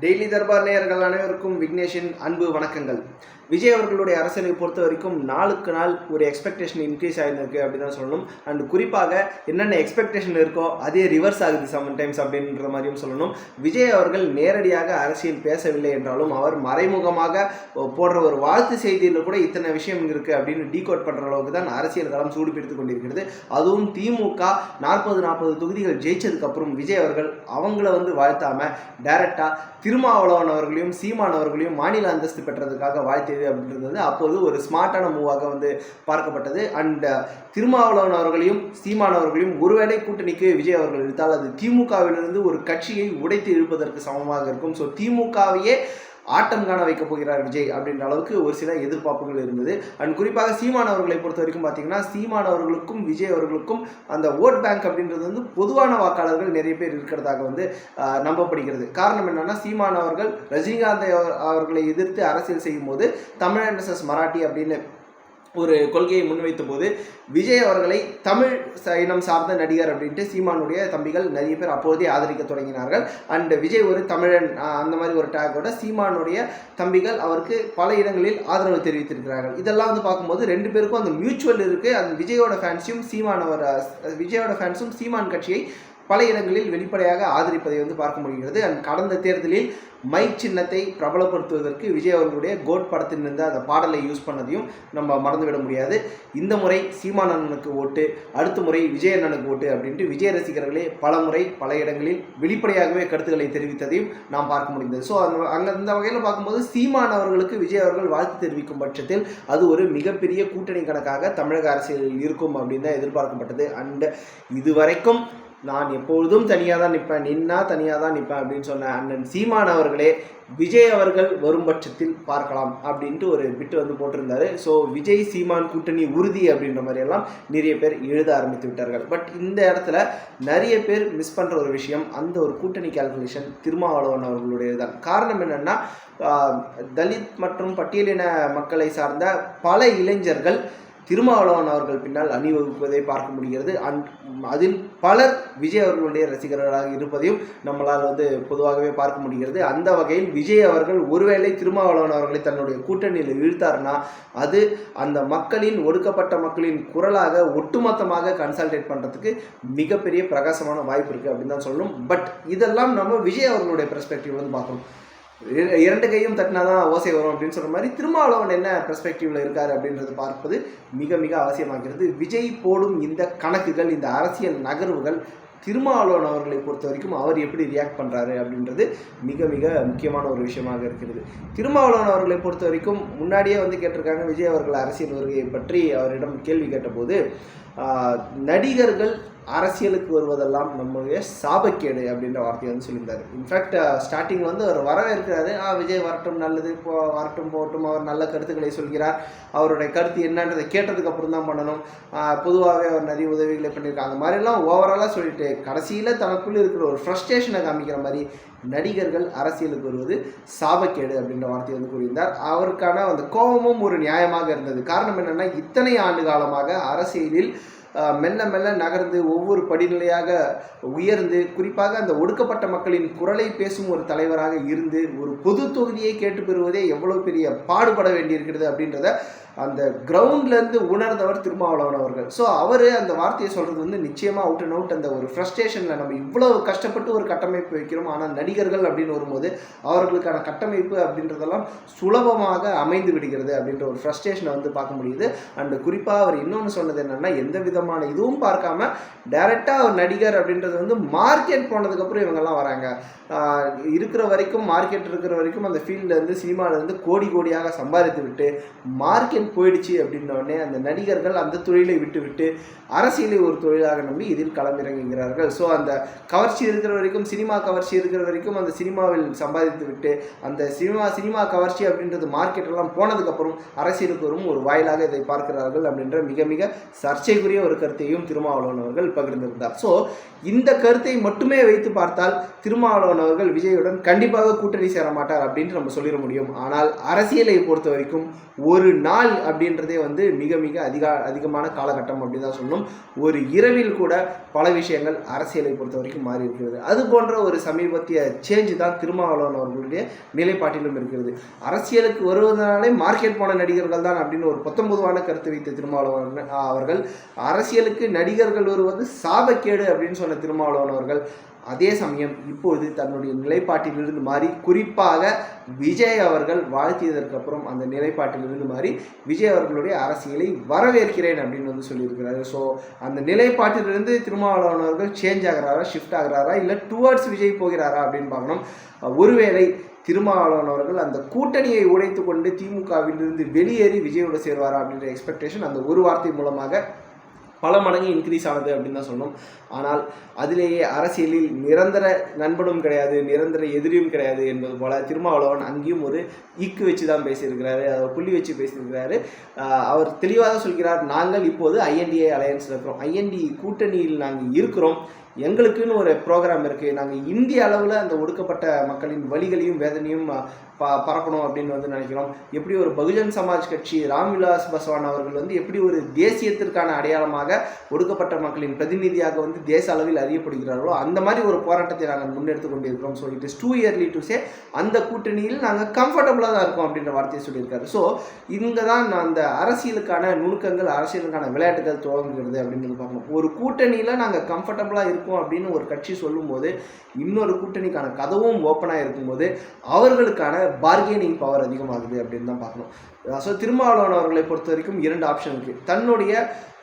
Daily Darbar நேயர்கள் அனைவருக்கும் விக்னேஷின் அன்பு வணக்கங்கள். விஜய் அவர்களுடைய அரசியலை பொறுத்த வரைக்கும் நாளுக்கு நாள் ஒரு எக்ஸ்பெக்டேஷன் இன்க்ரீஸ் ஆகிருக்கு அப்படின்னு தான் சொல்லணும். அண்ட் குறிப்பாக என்னென்ன எக்ஸ்பெக்டேஷன் இருக்கோ அதே ரிவர்ஸ் ஆகுது சம்டைம்ஸ் அப்படின்ற மாதிரியும் சொல்லணும். விஜய் அவர்கள் நேரடியாக அரசியல் பேசவில்லை என்றாலும் அவர் மறைமுகமாக போடுற ஒரு வாழ்த்து செய்தியில் கூட இத்தனை விஷயம் இருக்குது அப்படின்னு டீகோட் பண்ணுற அளவுக்கு தான் அரசியல் களம் சூடுபிடித்து கொண்டிருக்கிறது. அதுவும் திமுக நாற்பது நாற்பது தொகுதிகள் ஜெயிச்சதுக்கப்புறம் விஜய் அவர்கள் அவங்கள வந்து வாழ்த்தாமல் டைரெக்டாக திருமாவளவன் அவர்களையும் சீமான் அவர்களையும் மாநில அந்தஸ்து பெற்றதுக்காக வாழ்த்தியது அப்படின்றது அப்போது ஒரு ஸ்மார்ட்டான மூவாக வந்து பார்க்கப்பட்டது. அண்ட் திருமாவளவன் அவர்களையும் சீமான் அவர்களையும் ஒருவேளை கூட்டணிக்கு விஜய் அவர்கள் இழுத்தால் அது திமுகவிலிருந்து ஒரு கட்சியை உடைத்து இழுப்பதற்கு சமமாக இருக்கும். ஸோ திமுகவையே ஆட்டம் காண வைக்க போகிறார் விஜய் அப்படின்ற அளவுக்கு ஒரு சில எதிர்பார்ப்புகள் இருந்தது. அண்ட் குறிப்பாக சீமான் அவர்களை பொறுத்த வரைக்கும் பார்த்தீங்கன்னா சீமான் அவர்களுக்கும் விஜய் அவர்களுக்கும் அந்த ஓட் பேங்க் அப்படின்றது வந்து பொதுவான வாக்காளர்கள் நிறைய பேர் இருக்கிறதாக வந்து நம்பப்படுகிறது. காரணம் என்னன்னா சீமான் அவர்கள் ரஜினிகாந்த் அவர்களை எதிர்த்து அரசியல் செய்யும் போது தமிழ் என்எஸ்எஸ் மராட்டி அப்படின்னு ஒரு கொள்கையை முன்வைத்த போது விஜய் அவர்களை தமிழ் ச- இனம் சார்ந்த நடிகர் அப்படின்ட்டு சீமானுடைய தம்பிகள் நிறைய பேர் அப்போதே ஆதரிக்க தொடங்கினார்கள். அண்ட் விஜய் ஒரு தமிழன் அந்த மாதிரி ஒரு டேக்கோட சீமானுடைய தம்பிகள் அவருக்கு பல இடங்களில் ஆதரவு தெரிவித்திருக்கிறார்கள். இதெல்லாம் வந்து பார்க்கும்போது ரெண்டு பேருக்கும் அந்த மியூச்சுவல் இருக்குது அந்த விஜயோட ஃபேன்ஸையும் சீமான் அவர் விஜயோட ஃபேன்ஸும் சீமான் கட்சியை பல இடங்களில் வெளிப்படையாக ஆதரிப்பதை வந்து பார்க்க முடிகிறது. அண்ட் கடந்த தேர்தலில் மை சின்னத்தை பிரபலப்படுத்துவதற்கு விஜய் அவர்களுடைய கோட் படத்திலிருந்து அந்த பாடலை யூஸ் பண்ணதையும் நம்ம மறந்துவிட முடியாது. இந்த முறை சீமான் அண்ணனுக்கு ஓட்டு அடுத்த முறை விஜய் அண்ணனுக்கு ஓட்டு அப்படின்ட்டு விஜய் ரசிகர்களே பல முறை பல இடங்களில் வெளிப்படையாகவே கருத்துக்களை தெரிவித்ததையும் நாம் பார்க்க முடிந்தது. ஸோ அந்த அங்கே அந்த வகையில் பார்க்கும்போது சீமான் அவர்களுக்கு விஜய் அவர்கள் வாழ்த்து தெரிவிக்கும் பட்சத்தில் அது ஒரு மிகப்பெரிய கூட்டணி கணக்காக தமிழக அரசியலில் இருக்கும் அப்படின்னு தான் எதிர்பார்க்கப்பட்டது. அண்ட் இதுவரைக்கும் நான் எப்பொழுதும் தனியாக தான் நிற்பேன். நின்னா தனியாக தான் நிற்பேன் அப்படின்னு சொன்ன அண்ணன் சீமான் அவர்களே விஜய் அவர்கள் வரும் பட்சத்தில் பார்க்கலாம் அப்படின்ட்டு ஒரு பிட்டு வந்து போட்டிருந்தாரு. ஸோ விஜய் சீமான் கூட்டணி உறுதி அப்படின்ற மாதிரி எல்லாம் நிறைய பேர் எழுத ஆரம்பித்து விட்டார்கள். பட் இந்த இடத்துல நிறைய பேர் மிஸ் பண்ணுற ஒரு விஷயம் அந்த ஒரு கூட்டணி கால்குலேஷன் திருமாவளவன் அவர்களுடைய தான் காரணம் என்னென்னா தலித் மற்றும் பட்டியலின மக்களை சார்ந்த பல இளைஞர்கள் திருமாவளவன் அவர்கள் பின்னால் அணிவகுப்பதை பார்க்க முடிகிறது. அண்ட் அதில் பலர் விஜய் அவர்களுடைய ரசிகர்களாக இருப்பதையும் நம்மளால் வந்து பொதுவாகவே பார்க்க முடிகிறது. அந்த வகையில் விஜய் அவர்கள் ஒருவேளை திருமாவளவன் அவர்களை தன்னுடைய கூட்டணியில் இழுத்தார்னா அது அந்த மக்களின் ஒடுக்கப்பட்ட மக்களின் குரலாக ஒட்டுமொத்தமாக கன்சல்டேட் பண்ணுறதுக்கு மிகப்பெரிய பிரகாசமான வாய்ப்பு இருக்குது அப்படின்னு தான் சொல்லணும். பட் இதெல்லாம் நம்ம விஜய் அவர்களுடைய பெர்ஸ்பெக்டிவ் வந்து பார்க்கணும். இரண்டு கையும் தட்டினாதான் ஓசை வரும் அப்படின்னு சொல்ற மாதிரி திருமாவளவன் என்ன பெர்ஸ்பெக்டிவ்ல இருக்காரு அப்படின்றது பார்ப்பது மிக மிக அவசியமாகிறது. விஜய் போடும் இந்த கணக்குகள் இந்த அரசியல் நகர்வுகள் திருமாவளவன் அவர்களை பொறுத்த வரைக்கும் அவர் எப்படி ரியாக்ட் பண்ணுறாரு அப்படின்றது மிக மிக முக்கியமான ஒரு விஷயமாக இருக்கிறது. திருமாவளவன் அவர்களை பொறுத்த வரைக்கும் முன்னாடியே வந்து கேட்டிருக்காங்க விஜய் அவர்கள் அரசியல் வருகையை பற்றி அவரிடம் கேள்வி கேட்டபோது நடிகர்கள் அரசியலுக்கு வருவதெல்லாம் நம்முடைய சாபக்கேடு அப்படின்ற வார்த்தையை வந்து சொல்லியிருந்தார். இன்ஃபேக்ட் ஸ்டார்டிங் வந்து அவர் வரவேற்கிறாரு. ஆ விஜய் வரட்டும் நல்லது. இப்போ வரட்டும் போகட்டும். அவர் நல்ல கருத்துக்களை சொல்கிறார். அவருடைய கருத்து என்னன்றதை கேட்டதுக்கு அப்புறம் தான் பண்ணணும். பொதுவாகவே அவர் நிறைய உதவிகளை பண்ணியிருக்காங்க அந்த மாதிரிலாம் ஓவராலாக சொல்லிட்டு கடைசியில் தனக்குள்ளே இருக்கிற ஒரு ஃப்ரஸ்ட்ரேஷனை காமிக்கிற மாதிரி நடிகர்கள் அரசியலுக்கு வருவது சாபக்கேடு அப்படின்ற வார்த்தையை வந்து கூறியிருந்தார். அவருக்கான அந்த கோபமும் ஒரு நியாயமாக இருந்தது. காரணம் என்னென்னா இத்தனை ஆண்டு காலமாக அரசியலில் மெல்ல மெல்ல நகர்ந்து ஒவ்வொரு படிநிலையாக உயர்ந்து குறிப்பாக அந்த ஒடுக்கப்பட்ட மக்களின் குரலை பேசும் ஒரு தலைவராக இருந்து ஒரு பொது தொகுதியை கேட்டு பெறுவதே எவ்வளோ பெரிய பாடுபட வேண்டியிருக்கிறது அப்படின்றத அந்த கிரவுண்ட்லேருந்து உணர்ந்தவர் திருமாவளவன் அவர்கள். ஸோ அவர் அந்த வார்த்தையை சொல்கிறது வந்து நிச்சயமாக அவுட் அண்ட் அவுட் அந்த ஒரு ஃப்ரஸ்ட்ரேஷனில் நம்ம இவ்வளோ கஷ்டப்பட்டு ஒரு கட்டமைப்பு வைக்கிறோம் ஆனால் நடிகர்கள் அப்படின்னு வரும்போது அவர்களுக்கான கட்டமைப்பு அப்படின்றதெல்லாம் சுலபமாக அமைந்து விடுகிறது அப்படின்ற ஒரு ஃப்ரஸ்ட்ரேஷனை வந்து பார்க்க முடியுது. அண்ட் குறிப்பாக அவர் இன்னொன்று சொன்னது என்னென்னா எந்த விதமான இதுவும் பார்க்காம டைரெக்டாக ஒரு நடிகர் அப்படின்றது வந்து மார்க்கெட் போனதுக்கப்புறம் இவங்கெல்லாம் வராங்க. இருக்கிற வரைக்கும் மார்க்கெட் இருக்கிற வரைக்கும் அந்த ஃபீல்ட்லேருந்து சினிமாவிலேருந்து கோடி கோடியாக சம்பாதித்து விட்டு மார்க்கெட் போயிடுச்சு அப்படின்ன அந்த நடிகர்கள் அந்த தொழிலை விட்டு விட்டு அரசியலை ஒரு தொழிலாக நம்பி இதில் களமிறங்குகிறார்கள். ஸோ அந்த கவர்ச்சி இருக்கிற வரைக்கும் சினிமா கவர்ச்சி இருக்கிற வரைக்கும் அந்த சினிமாவில் சம்பாதித்து விட்டு அந்த சினிமா சினிமா கவர்ச்சி அப்படின்றது மார்க்கெட் எல்லாம் போனதுக்கப்புறம் அரசியலுக்கு வரும் ஒரு வாயிலாக இதை பார்க்கிறார்கள் அப்படின்ற மிக மிக சர்ச்சைக்குரிய ஒரு ஒரு கருத்தையும் திருமாவளவன் அவர்கள் பகிர்ந்திருந்தார். ஸோ இந்த கருத்தை மட்டுமே வைத்து பார்த்தால் திருமாவளவன் அவர்கள் விஜயுடன் கண்டிப்பாக கூட்டணி சேர மாட்டார் அப்படின்ட்டு நம்ம சொல்லிட முடியும். ஆனால் அரசியலை பொறுத்த வரைக்கும் ஒரு நாள் அப்படின்றதே வந்து மிக மிக அதிக அதிகமான காலகட்டம் அப்படின்னு தான் சொல்லணும். ஒரு இரவில் கூட பல விஷயங்கள் அரசியலை பொறுத்த வரைக்கும் மாறி இருக்கிறது. அது போன்ற ஒரு சமீபத்திய சேஞ்ச் தான் திருமாவளவன் அவர்களுடைய நிலைப்பாட்டிலும் இருக்கிறது. அரசியலுக்கு வருவதனாலே மார்க்கெட் போன நடிகர்கள் தான் அப்படின்னு ஒரு பத்தொன்பதுவான கருத்து வைத்த திருமாவளவன் அவர்கள் அரசு அரசியலுக்கு நடிகர்கள் வருவது சாபக்கேடு அப்படின்னு சொன்ன திருமாவளவன் அவர்கள் அதே சமயம் இப்பொழுது தன்னுடைய நிலைப்பாட்டிலிருந்து மாறி குறிப்பாக விஜய் அவர்கள் வாழ்த்தியதற்கு அப்புறம் அந்த நிலைப்பாட்டிலிருந்து மாறி விஜய் அவர்களுடைய அரசியலை வரவேற்கிறேன் அப்படின்னு வந்து சொல்லியிருக்கிறாரு. ஸோ அந்த நிலைப்பாட்டிலிருந்து திருமாவளவன் அவர்கள் சேஞ்ச் ஆகிறாரா ஷிஃப்ட் ஆகிறாரா இல்லை டுவர்ட்ஸ் விஜய் போகிறாரா அப்படின்னு பார்க்கணும். ஒருவேளை திருமாவளவன் அவர்கள் அந்த கூட்டணியை உடைத்து கொண்டு திமுகவிலிருந்து வெளியேறி விஜயோடு சேர்வாரா அப்படின்ற எக்ஸ்பெக்டேஷன் அந்த ஒரு வார்த்தை மூலமாக பல மடங்கு இன்க்ரீஸ் ஆனது அப்படின்னு தான் சொன்னோம் ஆனால் அதிலேயே அரசியலில் நிரந்தர நண்பனும் கிடையாது நிரந்தர எதிரியும் கிடையாது என்பது போல திருமாவளவன் அங்கேயும் ஒரு ஈக்கு வச்சு தான் பேசியிருக்கிறாரு அதை புள்ளி வச்சு பேசியிருக்கிறாரு. அவர் தெளிவாக சொல்கிறார் நாங்கள் இப்போது ஐஎன்டிஏ அலையன்ஸில் இருக்கிறோம். ஐஎன்டி கூட்டணியில் நாங்கள் இருக்கிறோம். எங்களுக்குன்னு ஒரு ப்ரோக்ராம் இருக்குது நாங்கள் இந்திய அளவில் அந்த ஒடுக்கப்பட்ட மக்களின் வழிகளையும் வேதனையும் ப பரப்பணும் அப்படின்னு வந்து நினைக்கிறோம். எப்படி ஒரு பகுஜன் சமாஜ் கட்சி ராம்விலாஸ் பஸ்வான் அவர்கள் வந்து எப்படி ஒரு தேசியத்திற்கான அடையாளமாக ஒடுக்கப்பட்ட மக்களின் பிரதிநிதியாக வந்து தேச அளவில் அறியப்படுகிறார்களோ அந்த மாதிரி ஒரு போராட்டத்தை நாங்கள் முன்னெடுத்து கொண்டிருக்கிறோம் so it is too early to say அந்த கூட்டணியில் நாங்கள் கம்ஃபர்டபுளாக தான் இருக்கோம் அப்படின்ற வார்த்தையை சொல்லியிருக்காரு. ஸோ இங்கே தான் நான் அந்த அரசியலுக்கான நுணுக்கங்கள் அரசியலுக்கான விளையாட்டுகள் துவங்குகிறது அப்படின்னு பார்க்கணும். ஒரு கூட்டணியில் நாங்கள் கம்ஃபர்டபுளாக இருக்கோம் அப்படின்னு ஒரு கட்சி சொல்லும்போது இன்னொரு கூட்டணிக்கான கதவும் ஓப்பனாக இருக்கும்போது அவர்களுக்கான பார்கெனிங் பவர் அதிகமாகுது அப்படின்னு தான் பார்க்கணும். ஸோ திருமாவளவன் அவர்களை பொறுத்த வரைக்கும் இரண்டு ஆப்ஷன் இருக்குது தன்னுடைய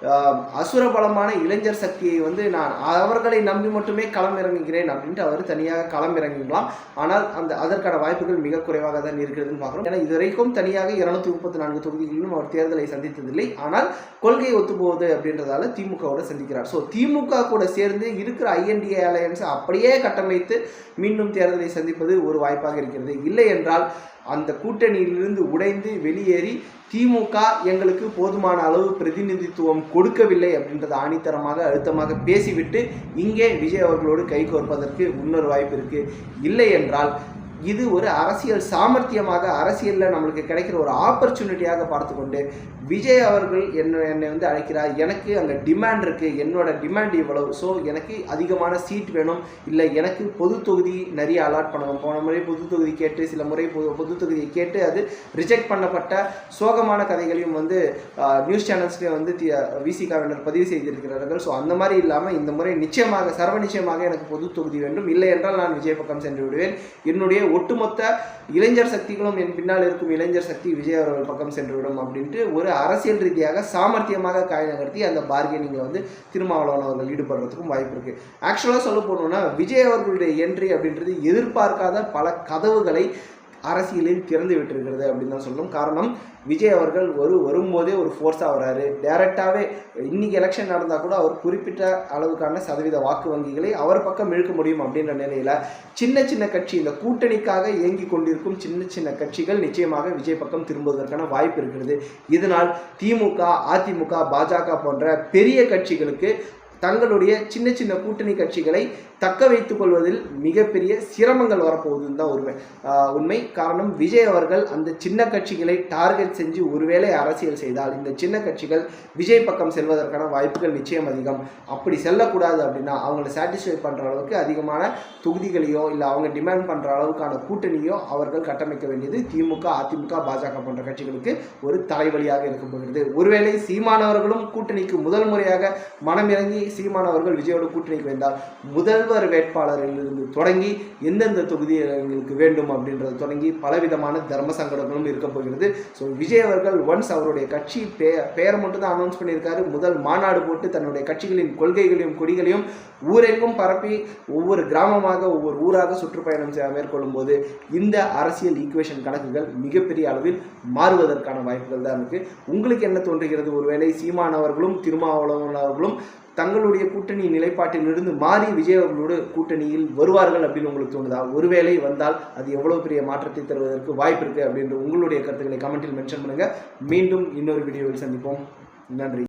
அசுர அசுரபலமான இளைஞர் சக்தியை வந்து நான் அவர்களை நம்பி மட்டுமே களம் இறங்குகிறேன் அப்படின்ட்டு அவர் தனியாக களம் இறங்கிக்கலாம் ஆனால் அந்த அதற்கான வாய்ப்புகள் மிக குறைவாக தான் இருக்கிறதுன்னு பார்க்குறோம். ஏன்னா இதுவரைக்கும் தனியாக இருநூத்தி முப்பத்தி நான்கு தொகுதிகளிலும் அவர் தேர்தலை சந்தித்ததில்லை. ஆனால் கொள்கை ஒத்துப்போகுது அப்படின்றதால திமுகவோட சந்திக்கிறார். ஸோ திமுக கூட சேர்ந்து இருக்கிற ஐஎன்டிஏ அலையன்ஸை அப்படியே கட்டமைத்து மீண்டும் தேர்தலை சந்திப்பது ஒரு வாய்ப்பாக இருக்கிறது. இல்லை என்றால் அந்த கூட்டணியிலிருந்து உடைந்து வெளியேறி திமுக எங்களுக்கு போதுமான அளவு பிரதிநிதித்துவம் கொடுக்கவில்லை அப்படின்றத ஆணித்தரமாக அழுத்தமாக பேசிவிட்டு இங்கே விஜய் அவர்களோடு கைகோர்ப்பதற்கு இன்னொரு வாய்ப்பு இருக்குது இல்லை என்றால் இது ஒரு அரசியல் சாமர்த்தியமாக அரசியலில் நம்மளுக்கு கிடைக்கிற ஒரு ஆப்பர்ச்சுனிட்டியாக பார்த்து கொண்டு விஜய் அவர்கள் என்ன என்னை வந்து அழைக்கிறார். எனக்கு அங்கே டிமாண்ட் இருக்குது என்னோட டிமாண்ட் இவ்வளவு. ஸோ எனக்கு அதிகமான சீட் வேணும். இல்லை எனக்கு பொது தொகுதி நிறைய அலாட் பண்ணணும். போன முறை பொது தொகுதி கேட்டு சில முறை பொது பொது தொகுதியை கேட்டு அது ரிஜெக்ட் பண்ணப்பட்ட சோகமான கதைகளையும் வந்து நியூஸ் சேனல்ஸ்லேயும் வந்து விசிகாவினர் பதிவு செய்திருக்கிறார்கள். ஸோ அந்த மாதிரி இல்லாமல் இந்த முறை நிச்சயமாக சர்வ நிச்சயமாக எனக்கு பொது தொகுதி வேண்டும். இல்லை என்றால் நான் விஜய் பக்கம் சென்று விடுவேன். என்னுடைய ஒட்டுமொத்த இளைஞர் சக்திகளும் என் பின்னால் இருக்கும் இளைஞர் சக்தி விஜய் அவர்கள் பக்கம் சென்று விடும் அப்படின்ட்டு ஒரு அரசியல் ரீதியாக சாமர்த்தியமாக காய் நகர்த்தி அந்த பார்கெனிங்கில் வந்து திருமாவளவன் அவர்கள் ஈடுபடுறதுக்கும் வாய்ப்பு இருக்கு. ஆக்சுவலாக சொல்ல போனோம்னா விஜய் அவர்களுடைய என்ட்ரி அப்படின்றது எதிர்பார்க்காத பல கதவுகளை அரசியலில் திறந்து விட்டிருக்கிறது அப்படின்னு தான் சொல்லணும் காரணம் விஜய் அவர்கள் ஒரு வரும்போதே ஒரு ஃபோர்ஸாக வராரு. டைரெக்டாகவே இன்னைக்கு எலெக்ஷன் நடந்தால் கூட அவர் குறிப்பிட்ட அளவுக்கான சதவீத வாக்கு வங்கிகளை அவர் பக்கம் இழுக்க முடியும் அப்படின்ற நிலையில் சின்ன சின்ன கட்சி இந்த கூட்டணிக்காக இயங்கி கொண்டிருக்கும் சின்ன சின்ன கட்சிகள் நிச்சயமாக விஜய் பக்கம் திரும்புவதற்கான வாய்ப்பு இருக்கிறது. இதனால் திமுக அதிமுக பாஜக போன்ற பெரிய கட்சிகளுக்கு தங்களுடைய சின்ன சின்ன கூட்டணி கட்சிகளை தக்க வைத்துக் கொள்வதில் மிகப்பெரிய சிரமங்கள் வரப்போகுதுன்னு தான் உண்மை. உண்மை. காரணம் விஜய் அவர்கள் அந்த சின்ன கட்சிகளை டார்கெட் செஞ்சு ஒருவேளை அரசியல் செய்தால் இந்த சின்ன கட்சிகள் விஜய் பக்கம் செல்வதற்கான வாய்ப்புகள் நிச்சயம் அதிகம். அப்படி செல்லக்கூடாது அப்படின்னா அவங்களை சாட்டிஸ்ஃபை பண்ணுற அளவுக்கு அதிகமான தொகுதிகளையோ இல்லை அவங்க டிமாண்ட் பண்ணுற அளவுக்கான கூட்டணியோ அவர்கள் கட்டமைக்க வேண்டியது திமுக அதிமுக பாஜக போன்ற கட்சிகளுக்கு ஒரு தலைவலியாக இருக்க போகிறது. ஒருவேளை சீமானவர்களும் கூட்டணிக்கு முதல் முறையாக மனமிறங்கி சீமானவர்கள் விஜயோட கூட்டணிக்கு வந்தால் முதல்வர் வேட்பாளரிலிருந்து தொடங்கி எந்தெந்த தொகுதியில் எங்களுக்கு வேண்டும் அப்படின்றது தொடங்கி பலவிதமான தர்ம சங்கடங்களும் இருக்க போகிறது. ஸோ விஜய் அவர்கள் ஒன்ஸ் அவருடைய கட்சி பே பெயரை மட்டும் தான் அனௌன்ஸ் பண்ணியிருக்காரு. முதல் மாநாடு போட்டு தன்னுடைய கட்சிகளின் கொள்கைகளையும் கொடிகளையும் ஊரெங்கும் பரப்பி ஒவ்வொரு கிராமமாக ஒவ்வொரு ஊராக சுற்றுப்பயணம் செய்ய மேற்கொள்ளும் போது இந்த அரசியல் ஈக்குவேஷன் கணக்குகள் மிகப்பெரிய அளவில் மாறுவதற்கான வாய்ப்புகள் தான் இருக்கு. உங்களுக்கு என்ன தோன்றுகிறது? ஒருவேளை சீமானவர்களும் அவர்களும் தங்களுடைய கூட்டணி நிலைப்பாட்டிலிருந்து மாறி விஜய் அவர்களோடு கூட்டணியில் வருவார்கள் அப்படின்னு உங்களுக்கு தோணுதா? ஒருவேளை வந்தால் அது எவ்வளவு பெரிய மாற்றத்தை தருவதற்கு வாய்ப்பு இருக்கு அப்படின்ற உங்களுடைய கருத்துக்களை கமெண்டில் மென்ஷன் பண்ணுங்க. மீண்டும் இன்னொரு வீடியோவில் சந்திப்போம். நன்றி.